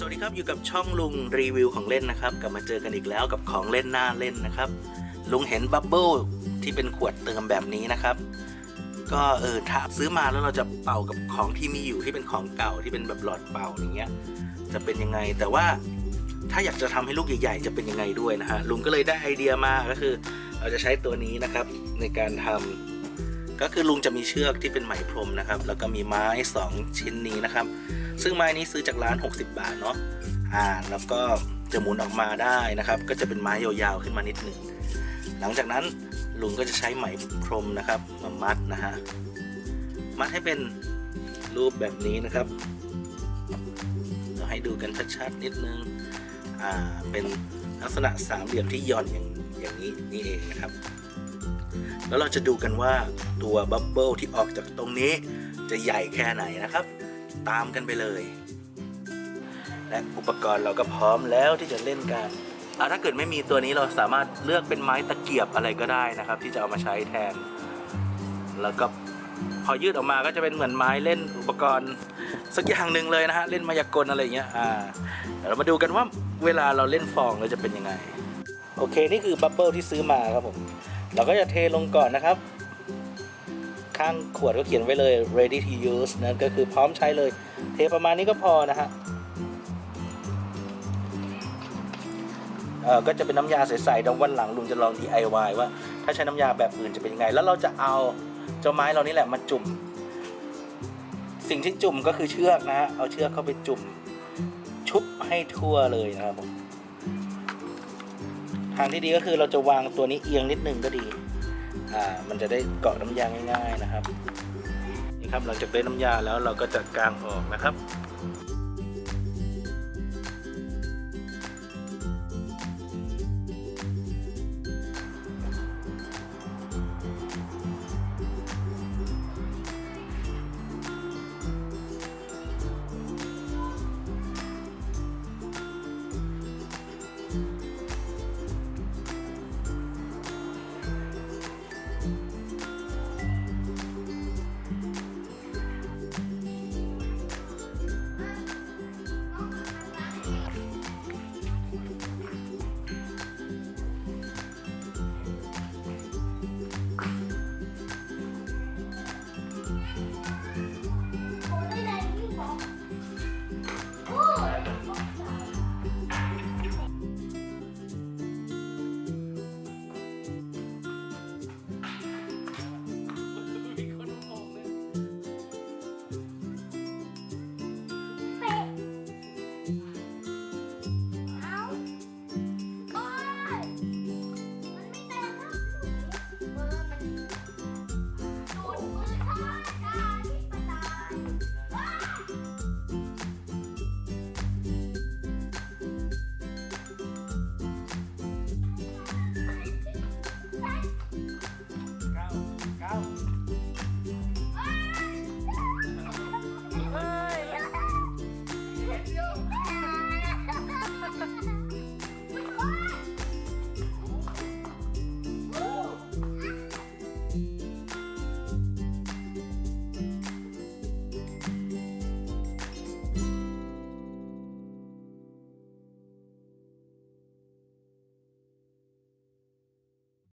สวัสดีครับอยู่กับช่องลุงรีวิวของเล่นนะครับ กลับมาเจอกันอีกแล้วกับของเล่นหน่าเล่นนะครับ ลุงเห็นบับเบิ้ลที่เป็นขวดเติมแบบนี้นะครับ ก็เออถ้าซื้อมาแล้วเราจะเป่ากับของที่มีอยู่ที่เป็นของเก่าที่เป็นแบบหลอดเป่าอย่างเงี้ย จะเป็นยังไงแต่ว่าถ้าอยากจะทำให้ลูกใหญ่ๆ จะเป็นยังไงด้วยนะฮะลุงก็เลยได้ไอเดียมาก็คือ เราจะใช้ตัวนี้นะครับในการทำ ก็คือลุงจะมีเชือกที่เป็นไหมพรมนะครับ แล้วก็มีไม้สองชิ้นนี้นะครับ ซึ่งไม้นี้ซื้อจากร้าน 60 บาทเนาะอ่าแล้วก็จะหมุนออกมาได้นะครับ ก็จะเป็นไม้ยาวๆขึ้นมานิดหนึ่งหลังจากนั้นลุงก็จะใช้ไหมพรมนะครับมามัดนะฮะมัดให้เป็นรูปแบบนี้นะครับเดี๋ยวให้ดูกันชัดๆนิดนึงอ่าเป็นลักษณะสามเหลี่ยมที่หย่อนอย่างอย่างนี้นี่เองนะครับ แล้วเราจะดูกันว่าตัวบับเบิลที่ออกจากตรงนี้จะใหญ่แค่ไหนนะครับ ตามกันไปเลย และอุปกรณ์เราก็พร้อมแล้วที่จะเล่นกันถ้าเกิดไม่มีตัวนี้เราสามารถเลือกเป็นไม้ตะเกียบอะไรก็ได้นะครับ ที่จะเอามาใช้แทน แล้วก็พอยืดออกมาก็จะเป็นเหมือนไม้เล่นอุปกรณ์สักอย่างหนึ่งเลยนะฮะเล่นมายากลอะไรอย่างเงี้ยอ่าเดี๋ยวเรามาดูกันว่าเวลาเราเล่นฟองเราจะเป็นยังไง โอเค นี่คือบับเบิลที่ซื้อมาครับผม เราก็จะเทลงก่อนนะครับ ข้างขวดก็เขียนไว้เลย ready to use นะก็คือพร้อมใช้เลย เทประมาณนี้ก็พอนะฮะเอ่อก็จะเป็นน้ำยาใสๆดี๋ยววันหลังลุงจะลอง DIY ว่า ถ้าใช้น้ำยาแบบอื่นจะเป็นยังไง แล้วเราจะเอาเจ้าไม้เรานี่แหละมาจุ่ม สิ่งที่จุ่มก็คือเชือกนะฮะ เอาเชือกเข้าไปจุ่มชุบให้ทั่วเลยนะครับผม ทางที่ดีก็คือเราจะวางตัวนี้เอียงนิดนึงก็ดี อ่า มันจะได้เกาะน้ำยาง่ายๆนะครับ นี่ครับ หลังจากได้น้ำยาแล้วเราก็จะกางออกนะครับ Dios.